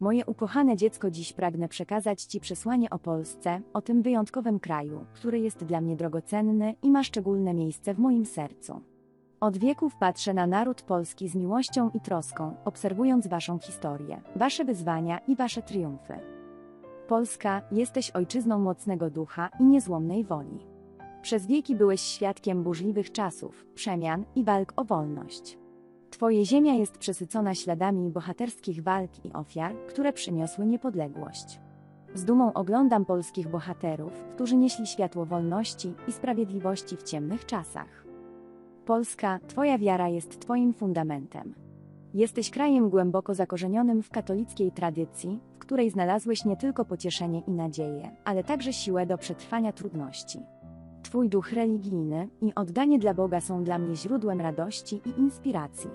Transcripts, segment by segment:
Moje ukochane dziecko, dziś pragnę przekazać Ci przesłanie o Polsce, o tym wyjątkowym kraju, który jest dla mnie drogocenny i ma szczególne miejsce w moim sercu. Od wieków patrzę na naród polski z miłością i troską, obserwując Waszą historię, Wasze wyzwania i Wasze triumfy. Polska, jesteś ojczyzną mocnego ducha i niezłomnej woli. Przez wieki byłeś świadkiem burzliwych czasów, przemian i walk o wolność. Twoje ziemia jest przesycona śladami bohaterskich walk i ofiar, które przyniosły niepodległość. Z dumą oglądam polskich bohaterów, którzy nieśli światło wolności i sprawiedliwości w ciemnych czasach. Polska, Twoja wiara jest Twoim fundamentem. Jesteś krajem głęboko zakorzenionym w katolickiej tradycji, w której znalazłeś nie tylko pocieszenie i nadzieję, ale także siłę do przetrwania trudności. Twój duch religijny i oddanie dla Boga są dla mnie źródłem radości i inspiracji.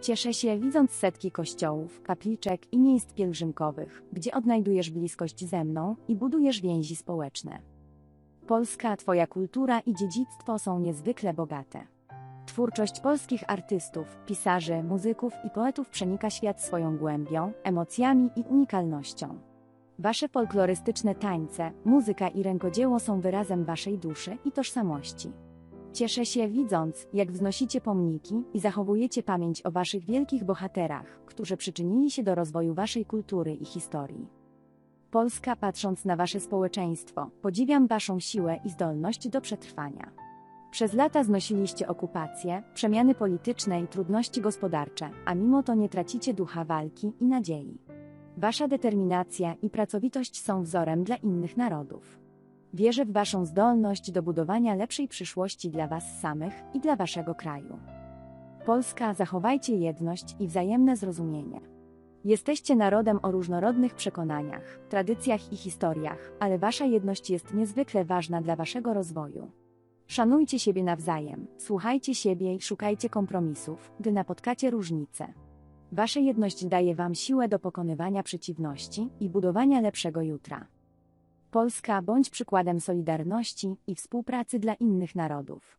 Cieszę się, widząc setki kościołów, kapliczek i miejsc pielgrzymkowych, gdzie odnajdujesz bliskość ze mną i budujesz więzi społeczne. Polska, Twoja kultura i dziedzictwo są niezwykle bogate. Twórczość polskich artystów, pisarzy, muzyków i poetów przenika świat swoją głębią, emocjami i unikalnością. Wasze folklorystyczne tańce, muzyka i rękodzieło są wyrazem waszej duszy i tożsamości. Cieszę się widząc, jak wznosicie pomniki i zachowujecie pamięć o waszych wielkich bohaterach, którzy przyczynili się do rozwoju waszej kultury i historii. Polska, patrząc na wasze społeczeństwo, podziwiam waszą siłę i zdolność do przetrwania. Przez lata znosiliście okupację, przemiany polityczne i trudności gospodarcze, a mimo to nie tracicie ducha walki i nadziei. Wasza determinacja i pracowitość są wzorem dla innych narodów. Wierzę w Waszą zdolność do budowania lepszej przyszłości dla Was samych i dla Waszego kraju. Polska, zachowajcie jedność i wzajemne zrozumienie. Jesteście narodem o różnorodnych przekonaniach, tradycjach i historiach, ale Wasza jedność jest niezwykle ważna dla Waszego rozwoju. Szanujcie siebie nawzajem, słuchajcie siebie i szukajcie kompromisów, gdy napotkacie różnice. Wasza jedność daje Wam siłę do pokonywania przeciwności i budowania lepszego jutra. Polska bądź przykładem solidarności i współpracy dla innych narodów.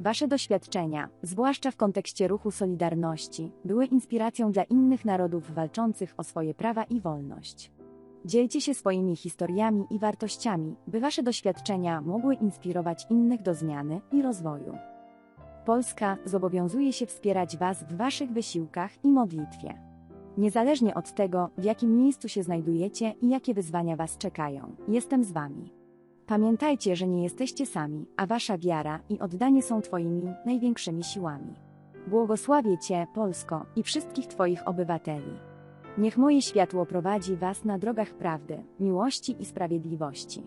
Wasze doświadczenia, zwłaszcza w kontekście ruchu Solidarności, były inspiracją dla innych narodów walczących o swoje prawa i wolność. Dzielcie się swoimi historiami i wartościami, by wasze doświadczenia mogły inspirować innych do zmiany i rozwoju. Polska zobowiązuje się wspierać Was w Waszych wysiłkach i modlitwie. Niezależnie od tego, w jakim miejscu się znajdujecie i jakie wyzwania Was czekają, jestem z Wami. Pamiętajcie, że nie jesteście sami, a Wasza wiara i oddanie są Twoimi największymi siłami. Błogosławię Cię, Polsko, i wszystkich Twoich obywateli. Niech moje światło prowadzi Was na drogach prawdy, miłości i sprawiedliwości.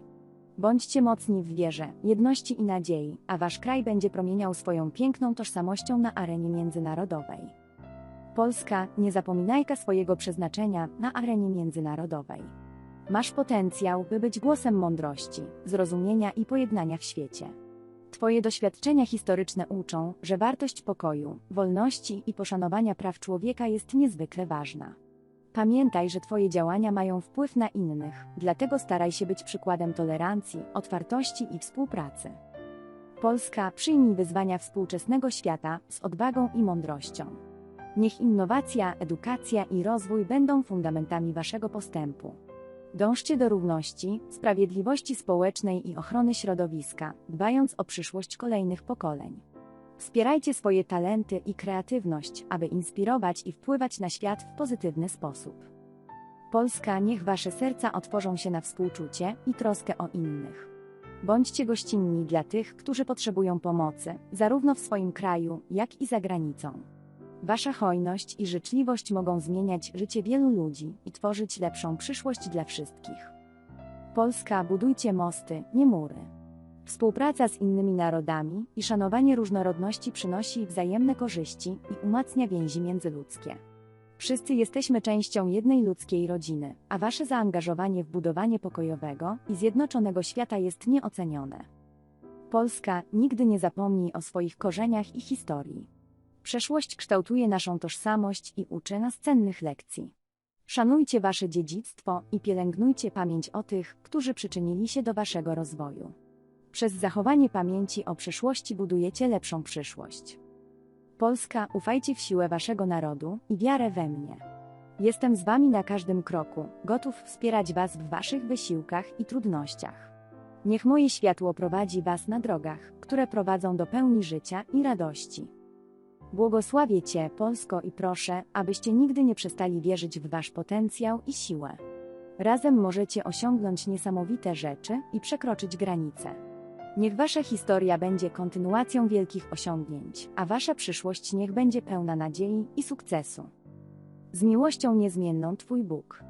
Bądźcie mocni w wierze, jedności i nadziei, a Wasz kraj będzie promieniał swoją piękną tożsamością na arenie międzynarodowej. Polska, nie zapominajka swojego przeznaczenia na arenie międzynarodowej. Masz potencjał, by być głosem mądrości, zrozumienia i pojednania w świecie. Twoje doświadczenia historyczne uczą, że wartość pokoju, wolności i poszanowania praw człowieka jest niezwykle ważna. Pamiętaj, że Twoje działania mają wpływ na innych, dlatego staraj się być przykładem tolerancji, otwartości i współpracy. Polska, przyjmij wyzwania współczesnego świata z odwagą i mądrością. Niech innowacja, edukacja i rozwój będą fundamentami Waszego postępu. Dążcie do równości, sprawiedliwości społecznej i ochrony środowiska, dbając o przyszłość kolejnych pokoleń. Wspierajcie swoje talenty i kreatywność, aby inspirować i wpływać na świat w pozytywny sposób. Polska, niech Wasze serca otworzą się na współczucie i troskę o innych. Bądźcie gościnni dla tych, którzy potrzebują pomocy, zarówno w swoim kraju, jak i za granicą. Wasza hojność i życzliwość mogą zmieniać życie wielu ludzi i tworzyć lepszą przyszłość dla wszystkich. Polska, budujcie mosty, nie mury. Współpraca z innymi narodami i szanowanie różnorodności przynosi wzajemne korzyści i umacnia więzi międzyludzkie. Wszyscy jesteśmy częścią jednej ludzkiej rodziny, a Wasze zaangażowanie w budowanie pokojowego i zjednoczonego świata jest nieocenione. Polska nigdy nie zapomni o swoich korzeniach i historii. Przeszłość kształtuje naszą tożsamość i uczy nas cennych lekcji. Szanujcie Wasze dziedzictwo i pielęgnujcie pamięć o tych, którzy przyczynili się do Waszego rozwoju. Przez zachowanie pamięci o przeszłości budujecie lepszą przyszłość. Polska, ufajcie w siłę Waszego narodu i wiarę we mnie. Jestem z Wami na każdym kroku, gotów wspierać Was w Waszych wysiłkach i trudnościach. Niech moje światło prowadzi Was na drogach, które prowadzą do pełni życia i radości. Błogosławię Cię, Polsko, i proszę, abyście nigdy nie przestali wierzyć w Wasz potencjał i siłę. Razem możecie osiągnąć niesamowite rzeczy i przekroczyć granice. Niech Wasza historia będzie kontynuacją wielkich osiągnięć, a Wasza przyszłość niech będzie pełna nadziei i sukcesu. Z miłością niezmienną Twój Bóg.